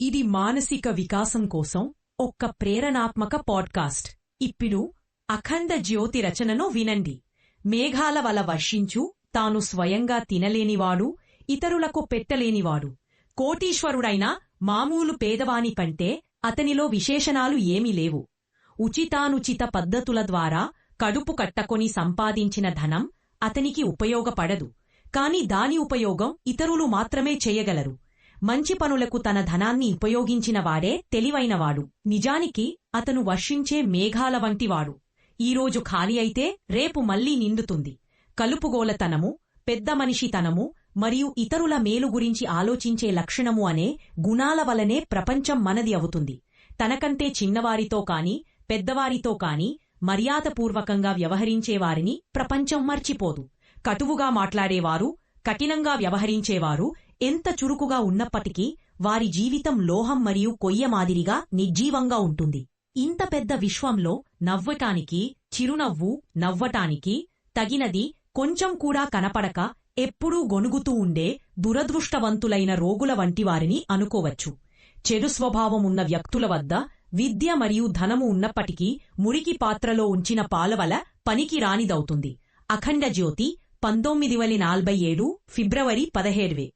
ఇది మానసిక వికాసం కోసం ఒక్క ప్రేరణాత్మక పాడ్కాస్ట్. ఇప్పుడు అఖండ జ్యోతి రచనను వినండి. మేఘాల వల వర్షించు తాను స్వయంగా తినలేనివాడు ఇతరులకు పెట్టలేనివాడు. కోటీశ్వరుడైన మామూలు పేదవాని కంటే అతనిలో విశేషణాలు ఏమీ లేవు. ఉచితానుచిత పద్ధతుల ద్వారా కడుపు కట్టకొని సంపాదించిన ధనం అతనికి ఉపయోగపడదు. కాని దాని ఉపయోగం ఇతరులు మాత్రమే చేయగలరు. మంచి పనులకు తన ధనాన్ని ఉపయోగించినవాడే తెలివైనవాడు. నిజానికి అతను వర్షించే మేఘాల వంటివాడు. ఈరోజు ఖాళీ అయితే రేపు మళ్ళీ నిండుతుంది. కలుపుగోలతనము పెద్ద మనిషితనము మరియు ఇతరుల మేలు గురించి ఆలోచించే లక్షణము అనే గుణాల వలనే ప్రపంచం మనది అవుతుంది. తనకంటే చిన్నవారితో కాని పెద్దవారితో కాని మర్యాదపూర్వకంగా వ్యవహరించేవారిని ప్రపంచం మర్చిపోదు. కటువుగా మాట్లాడేవారు కఠినంగా వ్యవహరించేవారు ఎంత చురుకుగా ఉన్నప్పటికీ వారి జీవితం లోహం మరియు కొయ్య మాదిరిగా నిర్జీవంగా ఉంటుంది. ఇంత పెద్ద విశ్వంలో నవ్వటానికి చిరునవ్వు నవ్వటానికి తగినది కొంచెం కూడా కనపడక ఎప్పుడూ గొనుగుతూ ఉండే దురదృష్టవంతులైన రోగుల వంటివారిని అనుకోవచ్చు. చెడు స్వభావం ఉన్న వ్యక్తుల వద్ద విద్య మరియు ధనము ఉన్నప్పటికీ మురికి పాత్రలో ఉంచిన పాలవల పనికి రానిదవుతుంది. అఖండ జ్యోతి పంతొమ్మిది వలి నలభై ఏడు ఫిబ్రవరి పదహేడువే.